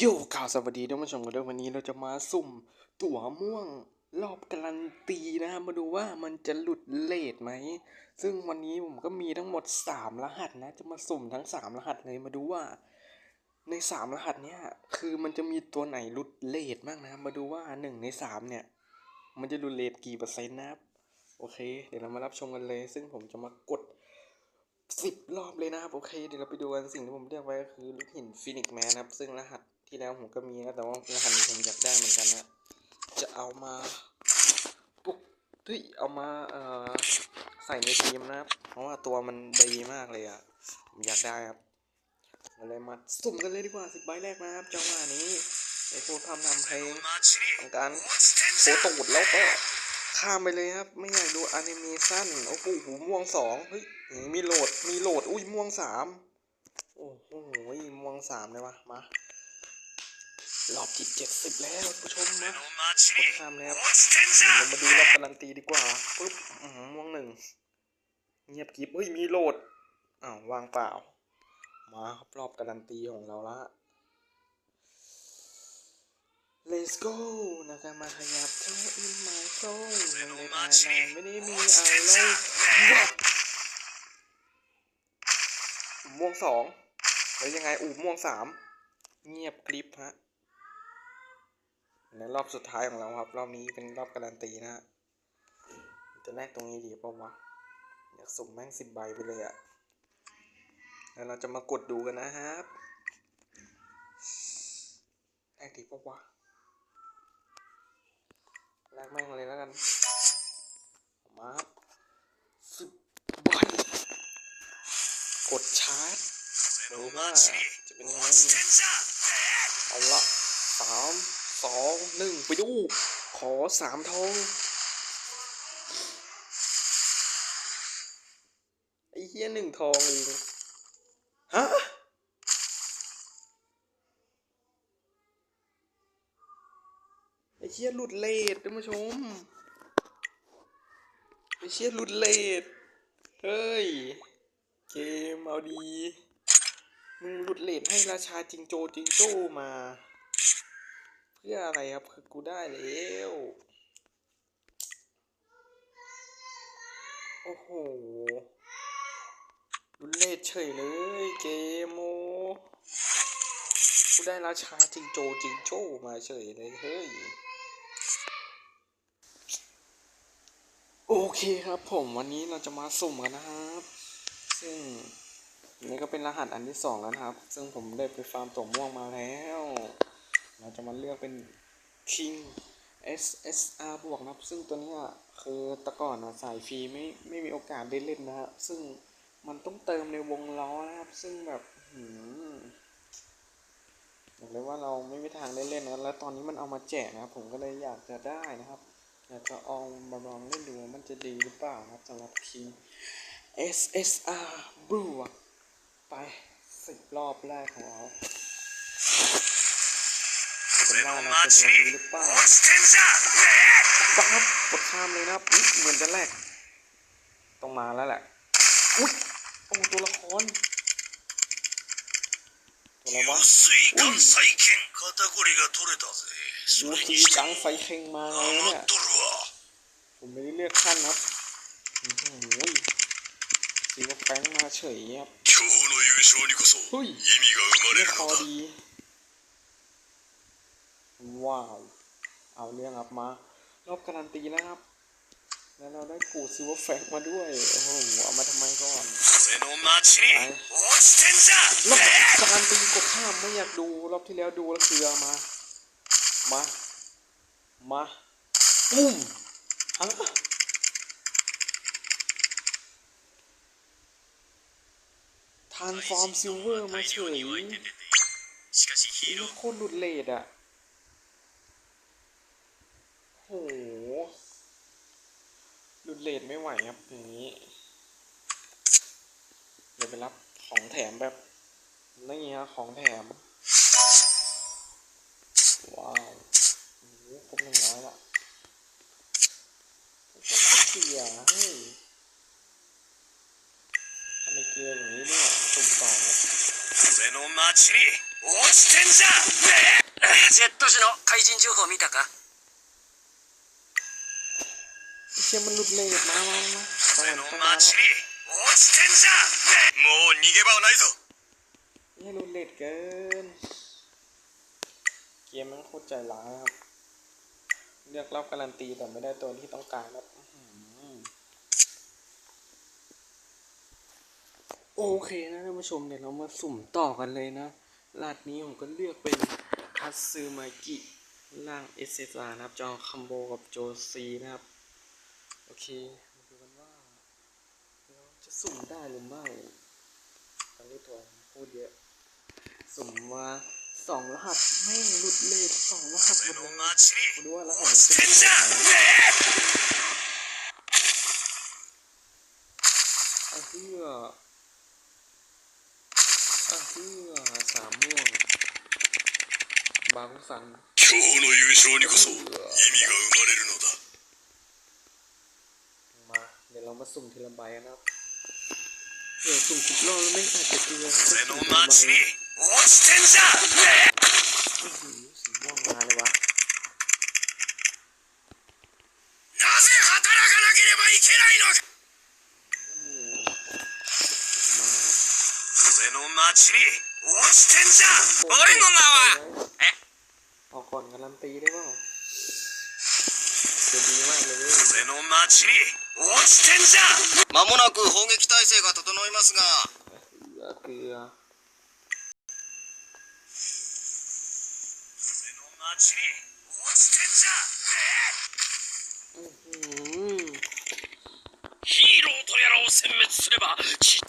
โยข่าวสวัสดีท่านผู้ชมกันด้วยวันนี้เราจะมาสุ่มตั๋วม่วงรอบการันตีนะครับมาดูว่ามันจะหลุดเลทไหม ซึ่งวันนี้ผมก็มีทั้งหมด 3 รหัสนะ จะมาสุ่มทั้ง 3 รหัสเลยมาดูว่า ใน 3 รหัสเนี้ยคือมันจะมีตัวไหนหลุดเลทบ้างนะครับมาดูว่า 1 ใน 3 เนี่ย มันจะหลุดเลทกี่เปอร์เซ็นต์นะครับโอเค เดี๋ยวเรามารับชมกันเลย ซึ่งผมจะมากดสิบรอบเลยนะครับโอเค เดี๋ยวเราไปดูกันสิ่งที่ผมเลือกไว้ก็คือลูกหินฟินิกแมนนะครับ ซึ่งรหัส ที่แล้วผมก็มีนะ แต่ว่ารหัสนี้ผมอยากได้เหมือนกันนะ จะเอามาปุ๊บเฮ้ยเอามาเอ่อใส่ในทีมนะครับ เพราะว่าตัวมันดีมากเลยอะ ผมอยากได้ครับเราเลยมาสุ่มกันเลยดีกว่าสิบใบแรกนะครับจังหวะนี้ในพวกทำทำเพลงทำการโคตูดแล้วก็ข้ามไปเลยครับ ไม่อยากดูอนิเมชันโอ้โหหูม่วงสองเฮ้ยมีโหลดมีโหลดอุ้ยม่วงสามโอ้โหม่วงสามเลยวะมา รอบที่เจ็ดสิบแล้วผู้ชมนะกดข้ามเลยครับเดี๋ยวเรามาดูรอบการันตีดีกว่าปุ๊บอื้อหือม่วงหนึ่งเงียบกริบเฮ้ยมีโหลดอ้าววางเปล่า มาครับรอบการันตีของเราละ Let's go นะครับมาขยับเข้า in my soul ยังในภายในไม่ได้มีอะไรวัดม่วงสองแล้วยังไงอูม่วงสามเงียบกริบฮะ ในรอบสุดท้ายของเราครับ รอบนี้เป็นรอบการันตีนะฮะจะแลกตรงนี้ดีป่าวะอยากสุ่มแม่งสิบใบไปเลยอะแล้วเราจะมากดดูกันนะครับแลกดีป่าวะแลกแม่งเลยแล้วกันมาครับสิบใบกดชาร์จดูว่าจะเป็นยังไงเอาละสาม สองหนึ่งไปดู ขอสามทองไอ้เหี้ยหนึ่งทองเองฮะไอ้เชี่ยหลุดเลทท่านผู้ชมไอ้เชี่ยหลุดเลทเฮ้ย เกมเอาดี มึงหลุดเลทให้ราชาจิงโจจิงโจ้มา พื่ออะไรครับ คือกูได้แล้วโอ้โหหลุเลทเฉยเลยเกมโมกูได้ราชาจิงโจจิงโจมาเฉยเลยเฮ้ยโอเคครับผมวันนี้เราจะมาสุ่มกันนะครับ ซึ่งนนี้ก็เป็นรหัสอันที่สองแล้วนะครับ ซึ่งผมได้ไปฟาร์มตัวม่วงมาแล้ว เราจะมาเลือกเป็น King SSR บวกนะครับ ซึ่งตัวนี้คือตะก่อนอะสายฟรีไม่ไม่มีโอกาสได้เล่นนะฮะซึ่งมันต้องเติมในวงล้อนะครับ ซึ่งแบบหืมบอกเลยว่าเราไม่มีทางได้เล่นนะแล้วตอนนี้มันเอามาแจกนะครับ ผมก็เลยอยากจะได้นะครับอยากจะเอามาลองเล่นดูมันจะดีหรือเปล่านะครับสำหรับทีม SSR Blue อะไปสิบรอบแรกของเรา กันว่าเราจะแหรืปล่าครับกดข้ามเลยนะครับเหมือนจะแรก ต้องมาแล้วแหละอุ้ยโอ้ตัวละครตัวอะไรวะอุ้ยยูซีจังไฟเข่งมาเลยเนี่ยผมไม่ได้เลือกขั้นครับโอ้โหสีว่าแฟงมาเฉยครับเฮ้ยไม่พอดี ว้าว เอาเรื่องครับมา รอบการันตีนะครับ แล้วเราได้กูซิวแฟกมาด้วย โอ้โห เอามาทำไมก่อนรอบการันตีกบข้ามไม่อยากดู รอบที่แล้วดูแล้วเคือมา มา มาปุ้มอังทานฟอร์มซิลเวอร์มาเฉยโคตรหลุดเลดอะ เลดไม่ไหวครับอย่างนี้ เดี๋ยวไปรับของแถมแบบนี่ฮะของแถม ว้าวโอ้โหครบหนึ่งร้อยละก็เกียร์เฮ้ยทำไมเกียร์อย่างนี้เนี่ยสุ่มต่อครับ 俺の町に 落ちてんじゃジェット時の怪人情報見たか เชี่ยมันลุดเลยมามามาเซโนมาแล้วนี่รุนเลุดเลยกิน เกมมันโคตรใจร้ายครับ เลือกรับการันตีแต่ไม่ได้ตัวที่ต้องการครับโอเคนะท่านผู้ชมเดี๋ยวเรามาสุ่มต่อกันเลยนะลาดนี้ผมก็เลือกเป็นคัตซูมากิล่างเอสเซซานะครับ จองคัมโบกับโจซีนะครับ เคมาดูกันว่าเราจะสุ่มได้หรือไม่ตอนนี้ตัวพูดเยอะ สุ่มมาสองรหัสแม่งหลุดเลทสองรหัสหม そ ด の เลย 町に มาดูว่ารหัส 落 มัน ち เป็น てんじゃ แบบไหนอาเฮืออาเฮือสามม่วง บางสัน 今日の優勝にこそ意味が生まれるのだ มาสุ่มทีละใบนะครับเดี๋ยวสุ่มสิบรอบแล้วไม่อาจจะเกลือนะ そ ต้อง の สุ่มทีละใบ 町に落ちてんじゃ อื้อหือสีม่วงมาเลยวะ なぜ働かなければいけないのか อืมมา その町に落ちてんじゃ俺の名はえ ออกก่อนการันตีได้เปล่าจะดีมากเลยเว้ย その町に 落ちてんじゃん！間もなく砲撃態勢が整いますが。最悪や風に落ちてんじゃ、うん、ヒーローとやらを殲滅すればち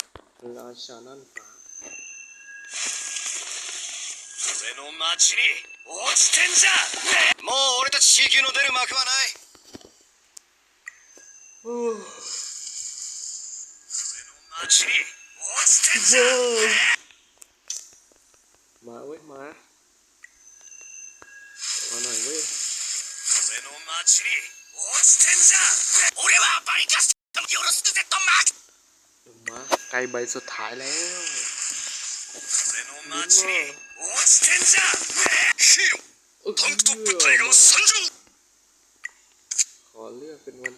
ラシャなんだ俺の街に落ちてんじゃん、もう俺たち C 級の出る幕はない มาเว้ยมามาหน่อยเว้ยมาไกลใบสุดท้ายแล้วขอเลือกเป็นวัน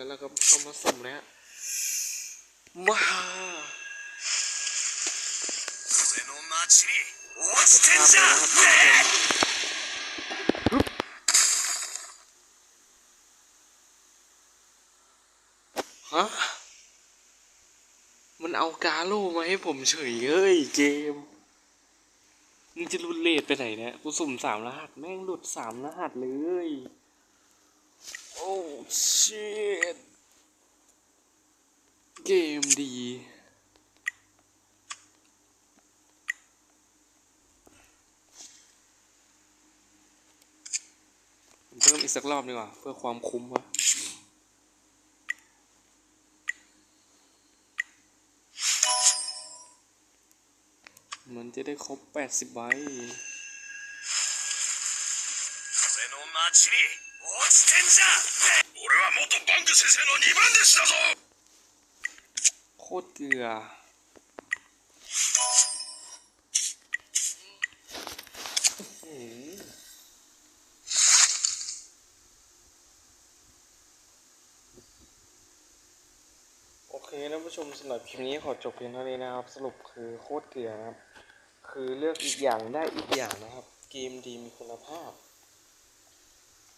แล้วเราก็เข้ามาสุ่มนะฮะมาฮะ มันเอากาโลมาให้ผมเฉยเลยเกม มึงจะรุนเลดไปไหนเนี่ย กูสุ่มสามรหัส แม่งหลุดสามรหัสเลย โอ้ชิตเกมดีเพิ่มอีกสักรอบดีกว่า เพื่อความคุ้มวะมันจะได้ครบ 80ใบเซโน 落ちてんじゃ俺は元バンク先生の2番弟子だぞ โคตรเกลือ อื้อหือโอเคท่านผู้ชมสำหรับคลิปนี้ขอจบเพียงเท่านี้นะครับ สรุปคือโคตรเกลือนะครับ คือเลือกอีกอย่างได้อีกอย่างนะครับ เกมดีมีคุณภาพ